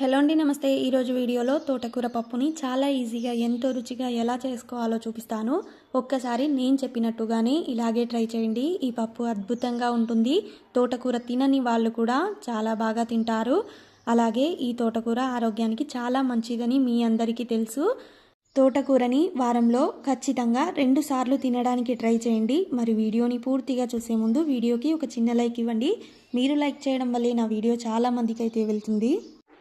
Hello అండి నమస్తే. ఈరోజు వీడియోలో తోటకూర పప్పుని చాలా ఈజీగా ఎంతో రుచిగా ఎలా చేసుకోవాలో చూపిస్తాను. ఒక్కసారి నేను చెప్పినట్టుగానే ఇలాగే ట్రై చేయండి. ఈ పప్పు అద్భుతంగా ఉంటుంది. తోటకూర తినని వాళ్ళు కూడా చాలా బాగా తింటారు. అలాగే ఈ తోటకూర ఆరోగ్యానికి చాలా మంచిదని మీ అందరికీ తెలుసు. తోటకూరని వారంలో ఖచ్చితంగా రెండు సార్లు తినడానికి ట్రై చేయండి. మరి వీడియోని పూర్తిగా చూసే ముందు వీడియోకి ఒక చిన్న లైక్ ఇవ్వండి. మీరు లైక్ చేయడం వల్లే నా వీడియో చాలామందికి అయితే వెళ్తుంది.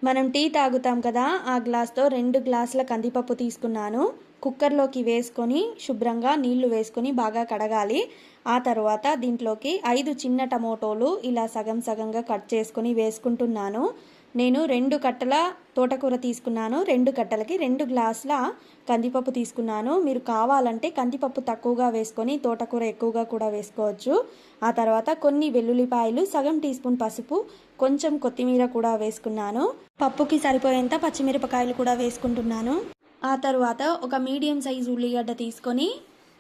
మనం టీ తాగుతాం కదా ఆ గ్లాస్తో రెండు గ్లాసుల కందిపప్పు తీసుకున్నాను. కుక్కర్లోకి వేసుకొని శుభ్రంగా నీళ్ళు వేసుకొని బాగా కడగాలి. ఆ తర్వాత దీంట్లోకి ఐదు చిన్న టమోటోలు ఇలా సగం సగంగా కట్ చేసుకొని వేసుకుంటున్నాను. నేను రెండు కట్టల తోటకూర తీసుకున్నాను రెండు కట్టలకి రెండు గ్లాసుల కందిపప్పు తీసుకున్నాను. మీరు కావాలంటే కందిపప్పు తక్కువగా వేసుకొని తోటకూర ఎక్కువగా కూడా వేసుకోవచ్చు. ఆ తర్వాత కొన్ని వెల్లుల్లిపాయలు సగం టీ స్పూన్ పసుపు కొంచెం కొత్తిమీర కూడా వేసుకున్నాను. పప్పుకి సరిపోయేంత పచ్చిమిరపకాయలు కూడా వేసుకుంటున్నాను. ఆ తర్వాత ఒక మీడియం సైజు ఉల్లిగడ్డ తీసుకొని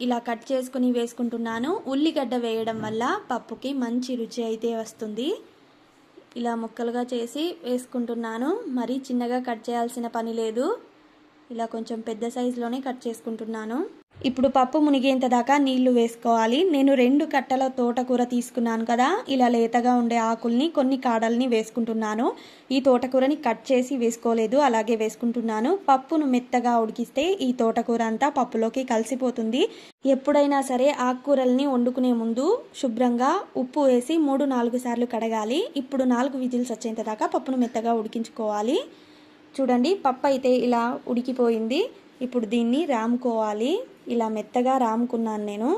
ఇలా కట్ చేసుకుని వేసుకుంటున్నాను. ఉల్లిగడ్డ వేయడం వల్ల పప్పుకి మంచి రుచి అయితే వస్తుంది. ఇలా ముక్కలుగా చేసి వేసుకుంటున్నాను. మరీ చిన్నగా కట్ చేయాల్సిన పని లేదు. ఇలా కొంచెం పెద్ద సైజులోనే కట్ చేసుకుంటున్నాను. ఇప్పుడు పప్పు మునిగేంత దాకా నీళ్ళు వేసుకోవాలి. నేను రెండు కట్టల తోటకూర తీసుకున్నాను కదా. ఇలా లేతగా ఉండే ఆకుల్ని కొన్ని కాడల్ని వేసుకుంటున్నాను. ఈ తోటకూరని కట్ చేసి వేసుకోలేదు అలాగే వేసుకుంటున్నాను. పప్పును మెత్తగా ఉడికిస్తే ఈ తోటకూర అంతా పప్పులోకి కలిసిపోతుంది. ఎప్పుడైనా సరే ఆకుకూరల్ని వండుకునే ముందు శుభ్రంగా ఉప్పు వేసి మూడు నాలుగు సార్లు కడగాలి. ఇప్పుడు నాలుగు విజిల్స్ వచ్చేంత దాకా పప్పును మెత్తగా ఉడికించుకోవాలి. చూడండి పప్పు అయితే ఇలా ఉడికిపోయింది. ఇప్పుడు దీన్ని రాముకోవాలి. ఇలా మెత్తగా రాముకున్నాను నేను.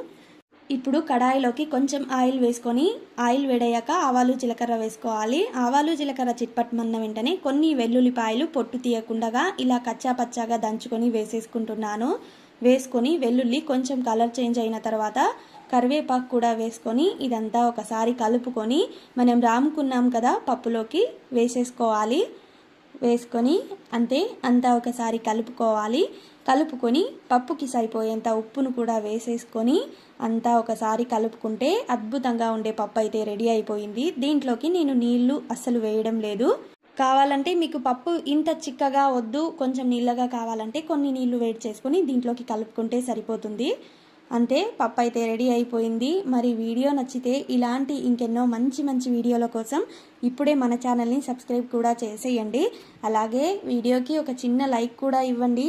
ఇప్పుడు కడాయిలోకి కొంచెం ఆయిల్ వేసుకొని ఆయిల్ వేడయ్యాక ఆవాలు జీలకర్ర వేసుకోవాలి. ఆవాలు జీలకర్ర చిట్పట్టమన్న వెంటనే కొన్ని వెల్లుల్లిపాయలు పొట్టు తీయకుండా ఇలా కచ్చా పచ్చాగా దంచుకొని వేసేసుకుంటున్నాను. వేసుకొని వెల్లుల్లి కొంచెం కలర్ చేంజ్ అయిన తర్వాత కరివేపాకు కూడా వేసుకొని ఇదంతా ఒకసారి కలుపుకొని మనం రాముకున్నాం కదా పప్పులోకి వేసేసుకోవాలి. వేసుకొని అంతే అంతా ఒకసారి కలుపుకోవాలి. కలుపుకొని పప్పుకి సరిపోయేంత ఉప్పును కూడా వేసేసుకొని అంతా ఒకసారి కలుపుకుంటే అద్భుతంగా ఉండే పప్పు అయితే రెడీ అయిపోయింది. దీంట్లోకి నేను నీళ్ళు అస్సలు వేయడం లేదు. కావాలంటే మీకు పప్పు ఇంత చిక్కగా వద్దు కొంచెం నీళ్ళగా కావాలంటే కొన్ని నీళ్ళు వేడి చేసుకొని దీంట్లోకి కలుపుకుంటే సరిపోతుంది. అంతే పప్పు అయితే రెడీ అయిపోయింది. మరి వీడియో నచ్చితే ఇలాంటి ఇంకెన్నో మంచి మంచి వీడియోల కోసం ఇప్పుడే మన ఛానల్ని సబ్స్క్రైబ్ కూడా చేసేయండి. అలాగే వీడియోకి ఒక చిన్న లైక్ కూడా ఇవ్వండి.